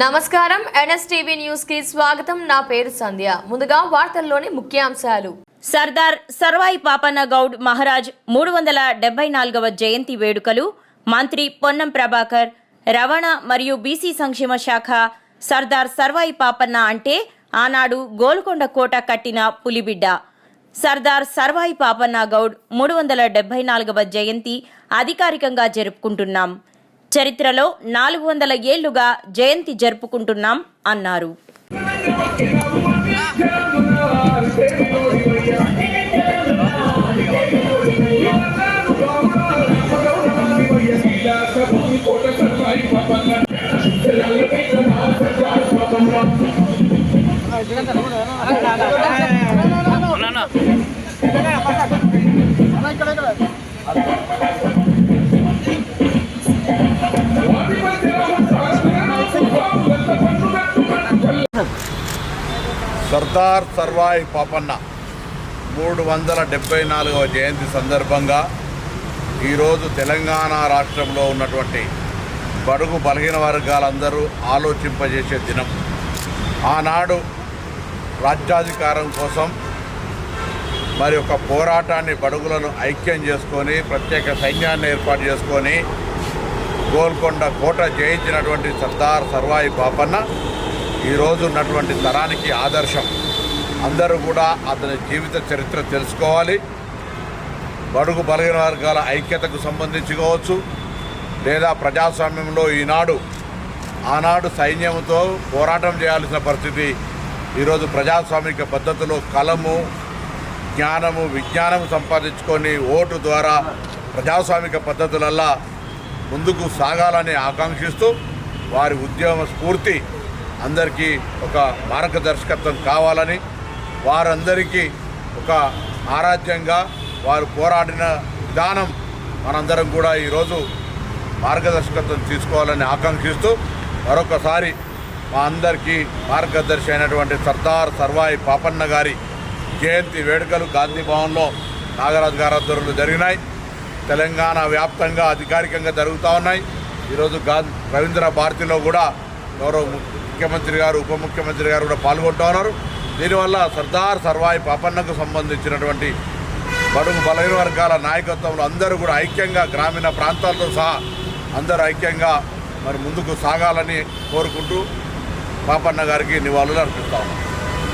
నమస్కారం. ఎన్ఎస్టీవీ న్యూస్కి స్వాగతం. నా పేరు సంధ్య. ముందుగా వార్తల్లోని ముఖ్యాంశాలు. సర్దార్ సర్వాయి పాపన్న గౌడ్ మహారాజ్ మూడు వందల డెబ్బై నాలుగవ జయంతి వేడుకలు మంత్రి పొన్నం ప్రభాకర్ రవాణా మరియు బీసీ సంక్షేమ శాఖ సర్దార్ సర్వాయి పాపన్న అంటే ఆనాడు గోల్కొండ కోట కట్టిన పులిబిడ్డ. సర్దార్ సర్వాయి పాపన్న గౌడ్ మూడు వందల డెబ్బై నాలుగవ జయంతి అధికారికంగా జరుపుకుంటున్నాం. చరిత్రలో నాలుగు వందల ఏళ్ళుగా జయంతి జరుపుకుంటున్నాం అన్నారు సర్దార్ సర్వాయి పాపన్న. మూడు వందల డెబ్బై నాలుగవ జయంతి సందర్భంగా ఈరోజు తెలంగాణ రాష్ట్రంలో ఉన్నటువంటి బడుగు బలహీన వర్గాలందరూ ఆలోచింపజేసే దినం. ఆనాడు రాజ్యాధికారం కోసం మరి ఒక పోరాటాన్ని బడుగులను ఐక్యం చేసుకొని ప్రత్యేక సైన్యాన్ని ఏర్పాటు చేసుకొని గోల్కొండ కోట జయించినటువంటి సర్దార్ సర్వాయి పాపన్న ఈరోజు ఉన్నటువంటి తరానికి ఆదర్శం. అందరూ కూడా అతని జీవిత చరిత్ర తెలుసుకోవాలి. బడుగు బలహీన వర్గాల ఐక్యతకు సంబంధించి కావచ్చు లేదా ప్రజాస్వామ్యంలో ఈనాడు ఆనాడు సైన్యంతో పోరాటం చేయాల్సిన పరిస్థితి ఈరోజు ప్రజాస్వామిక పద్ధతిలో కలము జ్ఞానము విజ్ఞానము సంపాదించుకొని ఓటు ద్వారా ప్రజాస్వామిక పద్ధతులల్లా ముందుకు సాగాలని ఆకాంక్షిస్తూ వారి ఉద్యమ స్ఫూర్తి అందరికీ ఒక మార్గదర్శకత్వం కావాలని వారందరికీ ఒక ఆరాధ్యంగా వారు పోరాడిన విధానం మనందరం కూడా ఈరోజు మార్గదర్శకత్వం తీసుకోవాలని ఆకాంక్షిస్తూ మరొకసారి మా అందరికీ మార్గదర్శి అయినటువంటి సర్దార్ సర్వాయి పాపన్న గారి జయంతి వేడుకలు గాంధీ భవన్లో నాగరాజు గారి ఆధ్వర్యంలో జరిగినాయి. తెలంగాణ వ్యాప్తంగా అధికారికంగా జరుగుతూ ఉన్నాయి. ఈరోజు గా రవీంద్ర భారతిలో కూడా గౌరవ ముఖ్యమంత్రి గారు ఉప ముఖ్యమంత్రి గారు కూడా పాల్గొంటూ ఉన్నారు. దీనివల్ల సర్దార్ సర్వాయి పాపన్నకు సంబంధించినటువంటి బడుగు బలహీన వర్గాల నాయకత్వంలో అందరూ కూడా ఐక్యంగా గ్రామీణ ప్రాంతాలతో సహా అందరూ ఐక్యంగా మరి ముందుకు సాగాలని కోరుకుంటూ పాపన్న గారికి నివాళులు అర్పిస్తా.